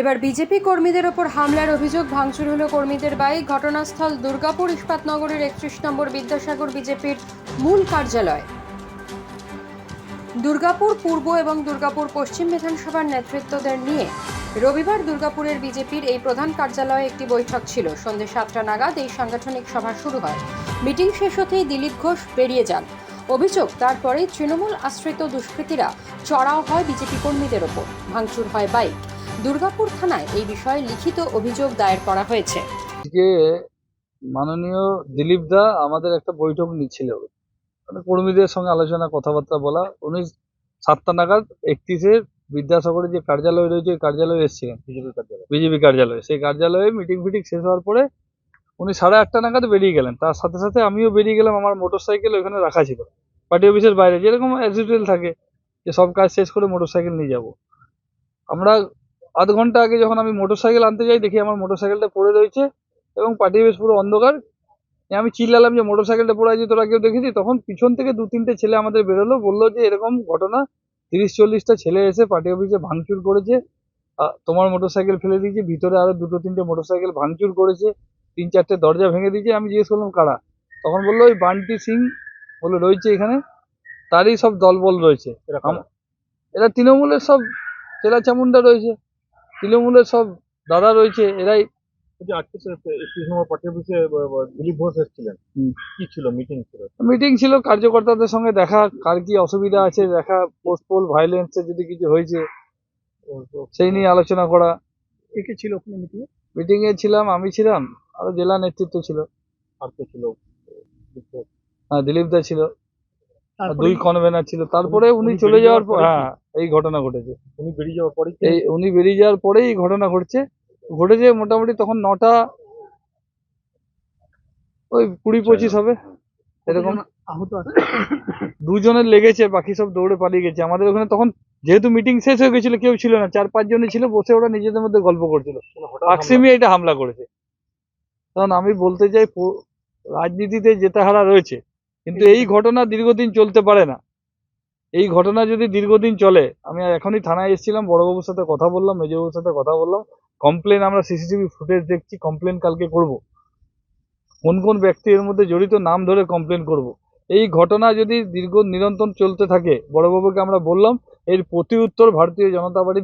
এবার বিজেপি কর্মীদের ওপর হামলার অভিযোগ ভাঙচুর হলো কর্মীদের বাইক। ঘটনাস্থল দুর্গাপুর ইস্পাতনগরের একত্রিশ নম্বর বিদ্যাসাগর বিজেপির মূল কার্যালয়। দুর্গাপুর পূর্ব এবং দুর্গাপুর পশ্চিম বিধানসভার নেতৃত্বদের নিয়ে রবিবার দুর্গাপুরের বিজেপির এই প্রধান কার্যালয়ে একটি বৈঠক ছিল। সন্ধ্যে সাতটা নাগাদ এই সাংগঠনিক সভা শুরু হয়। মিটিং শেষ হতেই দিলীপ ঘোষ বেরিয়ে যান। অভিযোগ, তারপরে তৃণমূল আশ্রিত দুষ্কৃতীরা চড়াও হয় বিজেপি কর্মীদের ওপর। ভাঙচুর হয় বাইক। দুর্গাপুর থানায় এই বিষয়ে লিখিত অভিযোগ দায়ের করা হয়েছে। মাননীয় দিলীপ দা আমাদের একটা বৈঠক নিচ্ছিল। মানে কর্মীদের সঙ্গে আলোচনা, কথাবার্তা বলা। উনি সাতটা নাগাদ একত্রিশের বিদ্যাসাগরের যে কার্যালয় রয়েছে, ওই কার্যালয়ে এসেছিলেন, বিজেপি কার্যালয়। বিজেপি কার্যালয়ে। সেই কার্যালয়ে মিটিং ফিটিং শেষ হওয়ার পরে উনি সাড়ে আটটা নাগাদ বেরিয়ে গেলেন। তার সাথে সাথে আমিও বেরিয়ে গেলাম, আমার মোটর সাইকেল ওইখানে রাখা ছিল। পার্টি অফিসের বাইরে, যেরকম অ্যাজ থাকে, যে সব কাজ শেষ করে মোটর সাইকেল নিয়ে যাব। আমরা আধ ঘণ্টা আগে যখন আমি মোটর সাইকেল আনতে যাই দেখি আমার মোটর সাইকেলটা পড়ে রয়েছে এবং পার্টি বেশ পুরো অন্ধকার। আমি চিল্লালাম যে মোটর সাইকেলটা পড়ে আছে তোরা কেউ দেখেছি তখন পিছন থেকে দু তিনটে ছেলে আমাদের বেরোলো বলল যে এরকম ঘটনা তিরিশ চল্লিশটা ছেলে এসে পার্টি অফিসে ভাঙচুর করেছে। তোমার মোটর সাইকেল ফেলে দিয়েছে ভিতরে আরও দুটো তিনটে মোটর সাইকেল ভাঙচুর করেছে তিন চারটে দরজা ভেঙে দিয়েছে। আমি জিজ্ঞেস করলাম কারা? তখন বলল ওই বান্টি সিং। বলে রয়েছে এখানে? তারই সব দলবল রয়েছে। এরা তৃণমূলের সব চেলা চামুন্ডা রয়েছে। তৃণমূলের সব দাদা রয়েছে এরাই মিটিং ছিল? মিটিং ছিল? কার্যকর্তাদের সঙ্গে দেখা কার কি অসুবিধা আছে দেখা পোস্টপোল ভাইলেন্সে যদি কিছু হয়েছে সেই নিয়ে আলোচনা করা। কে কে ছিল মিটিং এ? মিটিং এ ছিলাম আমি ছিলাম আরও জেলা নেতৃত্ব ছিল। আর কে ছিল? হ্যাঁ দিলীপ দা ছিল। দুই কনভেনার ছিল। তারপরে উনি চলে যাওয়ার পর হ্যাঁ এই ঘটনা ঘটেছে। উনি বেরিয়ে যাওয়ার পরে এই উনি বেরিয়ে যাওয়ার পরেই ঘটনা ঘটছে। ঘটেছে মোটামুটি তখন নটা ওই কুড়ি পঁচিশ হবে এরকম। আহত আছে? দুজনের লেগেছে বাকি সব দৌড়ে পালিয়ে গেছে। আমাদের ওখানে তখন যেহেতু মিটিং শেষ হয়ে গেছিল কেউ ছিল না। চার পাঁচ জনই ছিল বসে ওরা নিজেদের মধ্যে গল্প করছিল। আকসিমি এটা হামলা করেছে। কারণ আমি বলতে চাই রাজনীতিতে জেতা হারা রয়েছে। কিন্তু এই ঘটনা দীর্ঘদিন চলতে পারে না। এই ঘটনা যদি দীর্ঘদিন চলে, আমি এখনই থানায় এসেছিলাম, বড়বাবুর সাথে কথা বললাম, মেজবাবুর সাথে কথা বললাম কমপ্লেন আমরা সিসিটিভি ফুটেজ দেখছি কমপ্লেন কালকে করব। কোন কোন ব্যক্তি এর মধ্যে জড়িত নাম ধরে কমপ্লেন করব। এই ঘটনা যদি দীর্ঘ নিরন্তর চলতে থাকে, বড়বাবুকে আমরা বললাম, এর প্রতি উত্তর ভারতীয় জনতা পার্টি